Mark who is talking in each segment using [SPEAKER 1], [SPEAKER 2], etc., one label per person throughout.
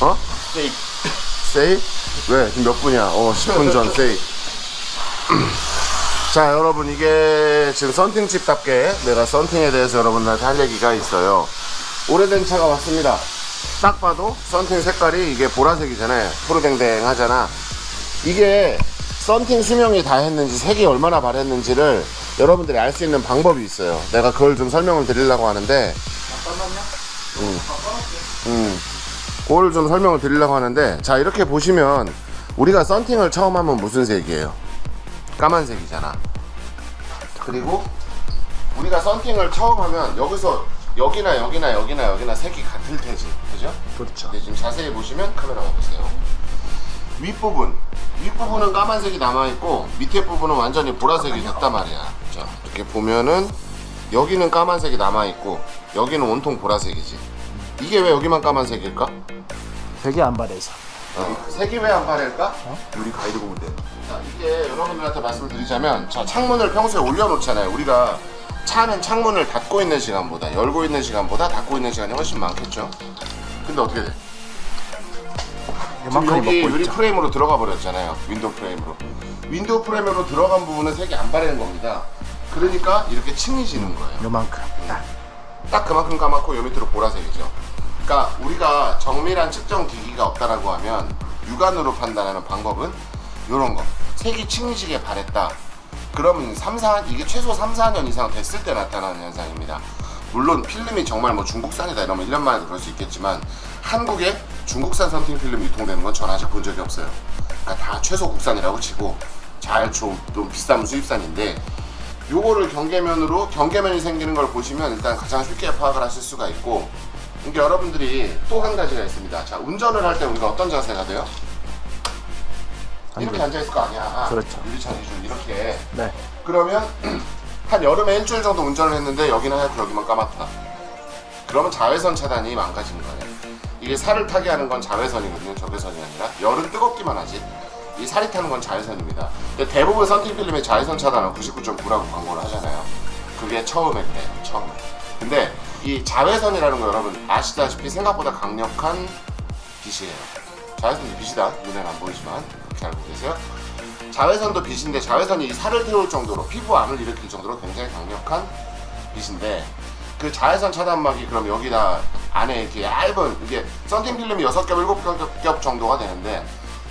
[SPEAKER 1] 어?
[SPEAKER 2] 세이.
[SPEAKER 1] 세이? 왜? 지금 몇 분이야? 어, 10분 전 세이. 자, 여러분, 이게 지금 썬팅집답게 내가 썬팅에 대해서 여러분들한테 할 얘기가 있어요. 오래된 차가 왔습니다. 딱 봐도 썬팅 색깔이 이게 보라색이잖아요. 푸르댕댕 하잖아. 이게 썬팅 수명이 다 했는지 색이 얼마나 바랬는지를 여러분들이 알 수 있는 방법이 있어요. 내가 그걸 좀 설명을 드리려고 하는데, 음, 그걸 좀 설명을 드리려고 하는데, 자, 이렇게 보시면 우리가 썬팅을 처음 하면 무슨 색이에요? 까만색이잖아. 그리고 우리가 썬팅을 처음 하면 여기서 여기나 여기나 여기나 여기나 색이 같을 테지. 그죠?
[SPEAKER 2] 그렇죠.
[SPEAKER 1] 근데 지금 자세히 보시면 카메라 와보세요. 윗부분, 윗부분은 까만색이 남아있고 밑에 부분은 완전히 보라색이 됐단 말이야. 자, 이렇게 보면은 여기는 까만색이 남아있고 여기는 온통 보라색이지. 이게 왜 여기만 까만색일까?
[SPEAKER 2] 되게 안 바래서.
[SPEAKER 1] 어, 색이 왜 안 바랄까? 우리 가이드 보면 돼. 자, 이게 여러분들한테 말씀을 드리자면 자, 창문을 평소에 올려놓잖아요. 우리가 차는 창문을 닫고 있는 시간보다 열고 있는 시간보다 닫고 있는 시간이 훨씬 많겠죠. 근데 어떻게 돼? 지금 여기
[SPEAKER 2] 먹고
[SPEAKER 1] 유리
[SPEAKER 2] 있죠.
[SPEAKER 1] 프레임으로 들어가 버렸잖아요. 윈도우 프레임으로. 윈도우 프레임으로 들어간 부분은 색이 안 바래는 겁니다. 그러니까 이렇게 층이 지는 거예요.
[SPEAKER 2] 요만큼. 딱.
[SPEAKER 1] 딱 그만큼 까맣고 요 밑으로 보라색이죠. 그러니까 우리가 정밀한 측정 기기가 없다라고 하면 육안으로 판단하는 방법은 이런 거. 색이 층이지게 바랬다. 그러면 3, 4, 이게 최소 3, 4년 이상 됐을 때 나타나는 현상입니다. 물론 필름이 정말 뭐 중국산이다 이러면 1년 만에 그럴 수 있겠지만 한국에 중국산 선팅 필름이 유통되는 건 전 아직 본 적이 없어요. 그러니까 다 최소 국산이라고 치고 잘좀 좀 비싼 수입산인데 요거를 경계면으로 경계면이 생기는 걸 보시면 일단 가장 쉽게 파악을 하실 수가 있고 이게 여러분들이 또 한 가지가 있습니다. 자 운전을 할 때 우리가 어떤 자세가 돼요? 이렇게 앉아 있을 거 아니야.
[SPEAKER 2] 그렇죠.
[SPEAKER 1] 유리창 기준 이렇게.
[SPEAKER 2] 네.
[SPEAKER 1] 그러면 한 여름에 일주일 정도 운전을 했는데 여기는 하얗고 여기만 까맣다. 그러면 자외선 차단이 망가진 거예요. 이게 살을 타게 하는 건 자외선이거든요. 적외선이 아니라 열은 뜨겁기만 하지. 이 살이 타는 건 자외선입니다. 근데 대부분 선팅 필름의 자외선 차단은 99.9라고 광고를 하잖아요. 그게 처음에 그래요. 처음에. 근데 이 자외선이라는 거 여러분 아시다시피 생각보다 강력한 빛이에요. 자외선이 빛이다. 눈에는 안 보이지만 그렇게 알고 계세요? 자외선도 빛인데 자외선이 이 살을 태울 정도로 피부 암을 일으킬 정도로 굉장히 강력한 빛인데 그 자외선 차단막이 그럼 여기다 안에 이렇게 얇은 이게 썬팅 필름이 6겹, 7겹 겹 정도가 되는데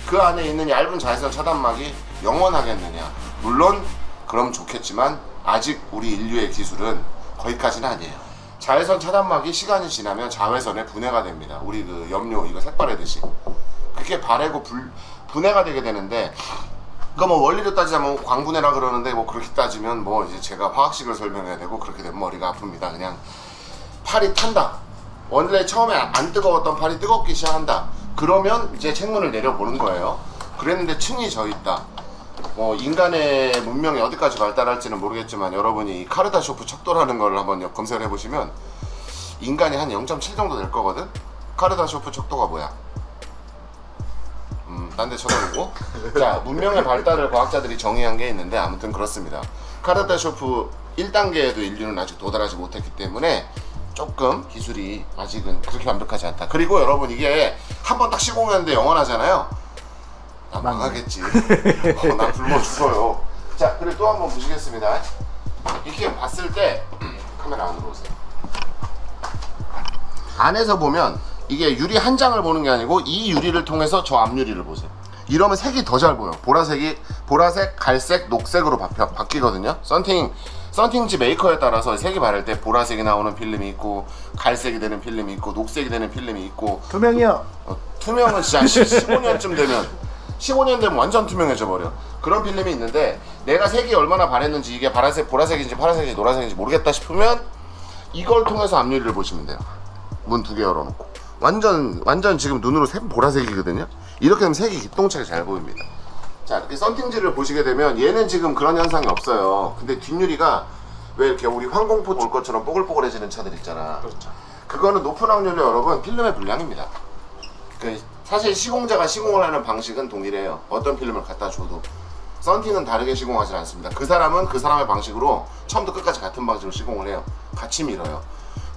[SPEAKER 1] 그 안에 있는 얇은 자외선 차단막이 영원하겠느냐 물론 그럼 좋겠지만 아직 우리 인류의 기술은 거기까지는 아니에요 자외선 차단막이 시간이 지나면 자외선에 분해가 됩니다 우리 그 염료 이거 색바래듯이 그게 바래고 불, 분해가 되게 되는데 그거 뭐 원리로 따지자면 광분해라 그러는데 뭐 그렇게 따지면 뭐 이제 제가 화학식을 설명해야 되고 그렇게 되면 머리가 아픕니다. 그냥 팔이 탄다. 원래 처음에 안 뜨거웠던 팔이 뜨겁기 시작한다. 그러면 이제 책문을 내려보는 거예요. 그랬는데 층이 져 있다. 뭐 인간의 문명이 어디까지 발달할지는 모르겠지만 여러분이 이 카르다쇼프 척도라는 걸 한번 검색을 해보시면 인간이 한 0.7 정도 될 거거든. 카르다쇼프 척도가 뭐야? 음, 딴 데 쳐다보고. 자, 문명의 발달을 과학자들이 정의한 게 있는데 아무튼 그렇습니다. 카르다쇼프 1단계에도 인류는 아직 도달하지 못했기 때문에 조금 기술이 아직은 그렇게 완벽하지 않다. 그리고 여러분 이게 한 번 딱 시공했는데 영원하잖아요. 나 망하겠지. 어, 나 굶어 죽어요. 자, 그리고 또 한 번 보시겠습니다. 이렇게 봤을 때 카메라 안으로 오세요. 안에서 보면 이게 유리 한 장을 보는 게 아니고 이 유리를 통해서 저 앞유리를 보세요. 이러면 색이 더 잘 보여. 보라색이 보라색, 갈색, 녹색으로 바뀌, 바뀌거든요. 썬팅 썬팅지 메이커에 따라서 색이 바를 때 보라색이 나오는 필름이 있고 갈색이 되는 필름이 있고 녹색이 되는 필름이 있고
[SPEAKER 2] 투명이요.
[SPEAKER 1] 어, 투명은 진짜 15년쯤 되면 15년 되면 완전 투명해져 버려. 그런 필름이 있는데 내가 색이 얼마나 바랬는지 이게 파란색, 보라색인지 파란색인지 노란색인지 모르겠다 싶으면 이걸 통해서 앞유리를 보시면 돼요. 문 두 개 열어놓고 완전 완전 지금 눈으로 색 보라색이거든요. 이렇게 되면 색이 기똥차게 잘 보입니다. 자 이렇게 썬팅지를 보시게 되면 얘는 지금 그런 현상이 없어요. 근데 뒷유리가 왜 이렇게 우리 황공포 올 것처럼 뽀글뽀글해지는 차들 있잖아.
[SPEAKER 2] 그렇죠.
[SPEAKER 1] 그거는 높은 확률로 여러분 필름의 불량입니다. 그 사실 시공자가 시공을 하는 방식은 동일해요. 어떤 필름을 갖다 줘도 썬팅은 다르게 시공하지 않습니다. 그 사람은 그 사람의 방식으로 처음부터 끝까지 같은 방식으로 시공을 해요. 같이 밀어요.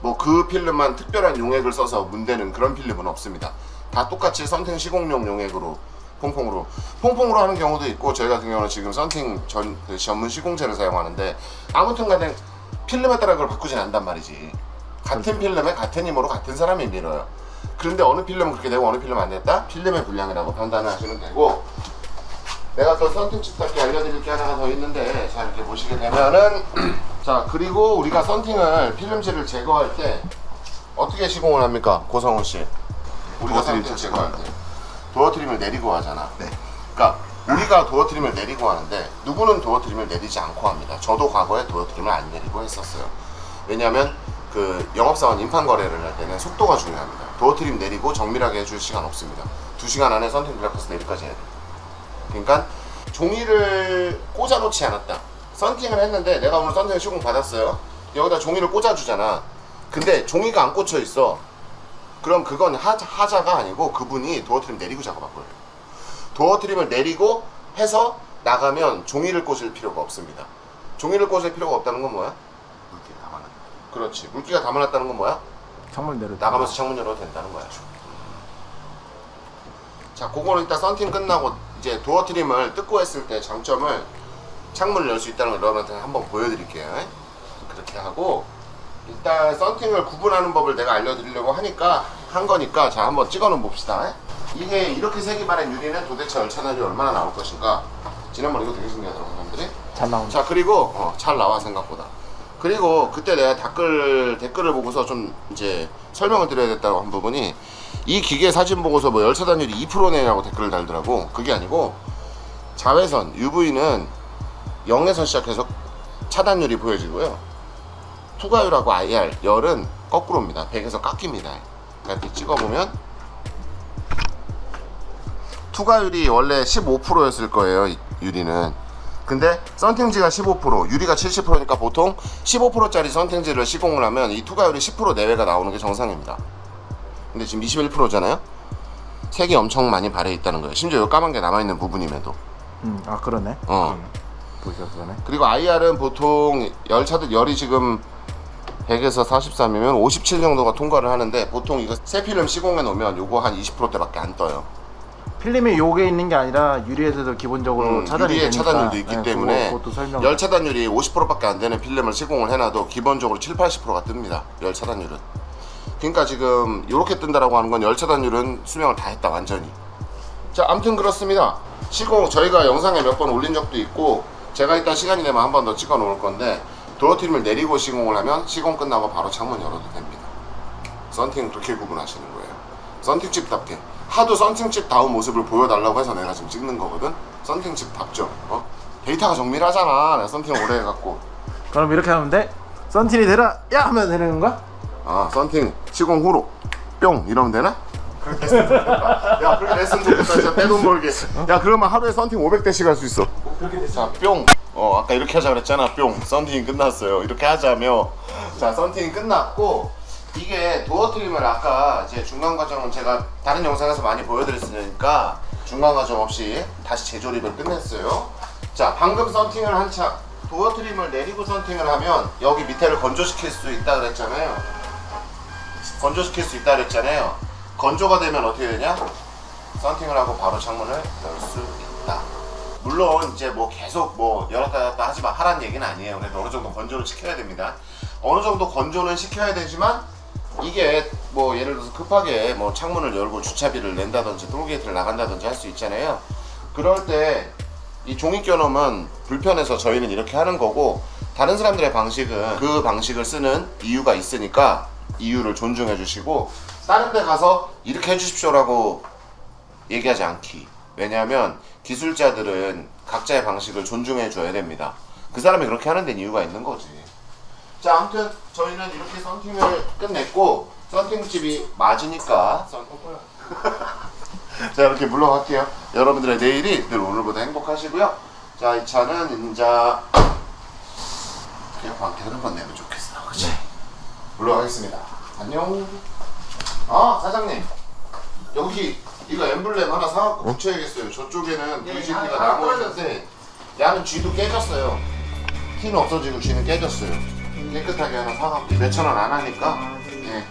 [SPEAKER 1] 뭐 그 필름만 특별한 용액을 써서 문대는 그런 필름은 없습니다. 다 똑같이 썬팅 시공용 용액으로 퐁퐁으로 퐁퐁으로 하는 경우도 있고 저희 같은 경우는 지금 썬팅 전, 그 전문 시공제를 사용하는데 아무튼 간에 필름에 따라 그걸 바꾸진 않단 말이지 같은 필름에 같은 힘으로 같은 사람이 밀어요 그런데 어느 필름은 그렇게 되고 어느 필름은 안 됐다? 필름의 분량이라고 판단을 하시면 되고 내가 또 썬팅집답게 알려드릴 게 하나가 더 있는데 자 이렇게 보시게 되면은 자 그리고 우리가 썬팅을 필름질을 제거할 때 어떻게 시공을 합니까 고성훈 씨? 우리가 썬팅 제거할 때 도어 트림을 내리고 하잖아.
[SPEAKER 3] 네.
[SPEAKER 1] 그러니까 우리가 도어 트림을 내리고 하는데 누구는 도어 트림을 내리지 않고 합니다. 저도 과거에 도어 트림을 안 내리고 했었어요. 왜냐하면 그 영업사원 인판 거래를 할 때는 속도가 중요합니다. 도어 트림 내리고 정밀하게 해줄 시간 없습니다. 두 시간 안에 썬팅 블랙퍼스 내리까지 해야 돼. 그러니까 종이를 꽂아 놓지 않았다. 썬팅을 했는데 내가 오늘 썬팅 시공 받았어요. 여기다 종이를 꽂아 주잖아. 근데 종이가 안 꽂혀 있어. 그럼 그건 하자, 하자가 아니고 그분이 도어 트림 내리고 작업한 거예요. 도어 트림을 내리고 해서 나가면 종이를 꽂을 필요가 없습니다. 종이를 꽂을 필요가 없다는 건 뭐야? 그렇지. 물기가 담아놨다는 건 뭐야?
[SPEAKER 2] 창문 내려.
[SPEAKER 1] 나가면서 창문 열어도 된다는 거야. 자, 그거는 일단 썬팅 끝나고 이제 도어 트림을 뜯고 했을 때 장점을 창문을 열 수 있다는 걸 여러분한테 한번 보여드릴게요. 그렇게 하고 일단 썬팅을 구분하는 법을 내가 알려드리려고 하니까 한 거니까 자 한번 찍어놓은 봅시다. 이게 이렇게 색이 바른 유리는 도대체 열차날이 얼마나 나올 것인가? 지난번 이거 되게 신기하더라고 사람들이.
[SPEAKER 2] 잘 나온다.
[SPEAKER 1] 자 그리고 어, 잘 나와 생각보다 그리고 그때 내가 댓글 댓글을 보고서 좀 이제 설명을 드려야겠다고 한 부분이 이 기계 사진 보고서 뭐 열차 단율이 2%네라고 댓글을 달더라고. 그게 아니고 자외선 UV는 0에서 시작해서 차단율이 보여지고요. 투과율하고 IR 열은 거꾸로입니다. 100에서 깎입니다. 그러니까 이렇게 찍어보면 투과율이 원래 15%였을 거예요 이 유리는 근데 썬팅지가 15% 유리가 70%니까 보통 15%짜리 썬팅지를 시공을 하면 이 투과율이 10% 내외가 나오는 게 정상입니다. 근데 지금 21%잖아요? 색이 엄청 많이 발해 있다는 거예요. 심지어 이 까만 게 남아있는 부분임에도.
[SPEAKER 2] 음, 아 그러네.
[SPEAKER 1] 어.
[SPEAKER 2] 보셔서 그러네.
[SPEAKER 1] 그리고 IR은 보통 열차들 열이 지금 100에서 43이면 57 정도가 통과를 하는데 보통 이거 새 필름 시공해 놓으면 요거 한 20%대밖에 안 떠요
[SPEAKER 2] 필름이 요게 있는 게 아니라 유리에서도 기본적으로
[SPEAKER 1] 음,
[SPEAKER 2] 차단이
[SPEAKER 1] 유리에
[SPEAKER 2] 되니까.
[SPEAKER 1] 차단율도 있기
[SPEAKER 2] 네,
[SPEAKER 1] 때문에
[SPEAKER 2] 그거, 그것도 설명.
[SPEAKER 1] 열 차단율이 50%밖에 안 되는 필름을 시공을 해놔도 기본적으로 7, 80%가 뜹니다. 열 차단율은. 그러니까 지금 이렇게 뜬다라고 하는 건 열 차단율은 수명을 다 했다 완전히. 자, 아무튼 그렇습니다. 시공 저희가 영상에 몇 번 올린 적도 있고 제가 이따 시간이 되면 한 번 더 찍어 놓을 건데 도어 트림을 내리고 시공을 하면 시공 끝나고 바로 창문 열어도 됩니다. 썬팅 그렇게 구분하시는 거예요. 썬팅집답게 하도 썬팅집 다운 모습을 보여달라고 해서 내가 지금 찍는 거거든. 썬팅집답죠. 어? 데이터가 정밀하잖아. 내가 썬팅 오래 해갖고.
[SPEAKER 2] 그럼 이렇게 하면 돼? 썬틴이 되라. 야 하면 되는 건가?
[SPEAKER 1] 아 썬팅 시공 후로 뿅 이러면 되나? 그렇게 했으면 좋겠다. 야 그렇게 했으면 좋겠다. 진짜 떼돈 벌게. 야 그러면 하루에 썬팅 500대씩 할 수 있어. 자 뿅. 어 아까 이렇게 하자 그랬잖아. 뿅. 썬팅이 끝났어요. 이렇게 하자며. 자 썬팅이 끝났고 이게 도어 트림을 아까 이제 중간 과정은 제가 다른 영상에서 많이 보여드렸으니까 중간 과정 없이 다시 재조립을 끝냈어요. 자 방금 썬팅을 한참 도어 트림을 내리고 썬팅을 하면 여기 밑에를 건조시킬 수 있다 그랬잖아요. 건조시킬 수 있다 그랬잖아요. 건조가 되면 어떻게 되냐? 썬팅을 하고 바로 창문을 열 수 있다. 물론 이제 뭐 계속 뭐 열었다 닫았다 하지 마 하란 얘기는 아니에요. 그래도 어느 정도 건조를 시켜야 됩니다. 어느 정도 건조는 시켜야 되지만 이게 뭐 예를 들어서 급하게 뭐 창문을 열고 주차비를 낸다든지 톨게이트를 나간다든지 할 수 있잖아요. 그럴 때 이 종이 껴놓으면 불편해서 저희는 이렇게 하는 거고 다른 사람들의 방식은 그 방식을 쓰는 이유가 있으니까 이유를 존중해 주시고 다른 데 가서 이렇게 해 주십시오라고 얘기하지 않기. 왜냐하면 기술자들은 각자의 방식을 존중해 줘야 됩니다. 그 사람이 그렇게 하는 데는 이유가 있는 거지 자 아무튼 저희는 이렇게 썬팅을 끝냈고 썬팅집이 맞으니까 썬... 자 이렇게 물러갈게요. 여러분들의 내일이 늘 오늘보다 행복하시고요. 자 이 차는 이제 그냥 광택을 한번 내면 좋겠어. 그치? 물러가겠습니다. 안녕. 아 사장님. 여기 이거 엠블렘 하나 사갖고 붙여야겠어요. 저쪽에는 VCT가 나무 있는데 야는 쥐도 깨졌어요. 티는 없어지고 쥐는 깨졌어요 깨끗하게 하나 사갖고. 몇천 원 안 하니까. 예